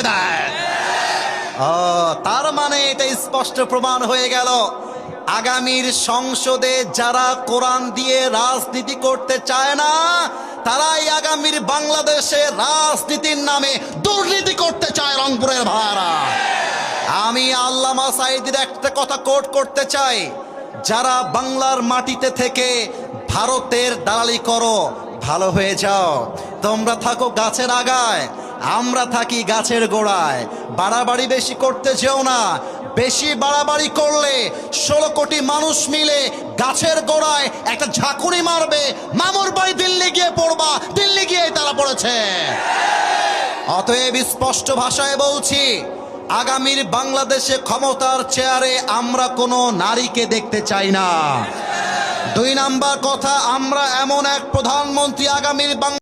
হেদায়েত তার মানে এটা স্পষ্ট প্রমাণ হয়ে গেল। আগামীর সংসদে যারা কোরআন দিয়ে রাজনীতি করতে চায় না, তারাই আগামীর বাংলাদেশে রাজনীতির নামে দুর্নীতি করতে চায় রংপুরের ভাড়া আমি আল্লামা সাইদির একটা কথা কোট করতে চাই। যারা বাংলার মাটিতে থেকে ভারতের দালালি করো, ভালো হয়ে যাও। তোমরা থাকো গাছের আগায়। আমরা থাকি গাছের গোড়ায়। বাড়াবাড়ি বেশি করতে যেও না। বেশি বাড়াবাড়ি করলে ষোলো কোটি মানুষ মিলে গাছের গোড়ায় একটা ঝাঁকুনি মারবে। মামুর বাড়ি দিল্লি গিয়ে পড়বা। দিল্লি গিয়ে তারা পড়েছে। অতএব স্পষ্ট ভাষায় বলছি, আগামীর বাংলাদেশে ক্ষমতার চেয়ারে আমরা কোনো নারীকে দেখতে চাই না। দুই নাম্বার কথা, আমরা এমন এক প্রধানমন্ত্রী আগামীর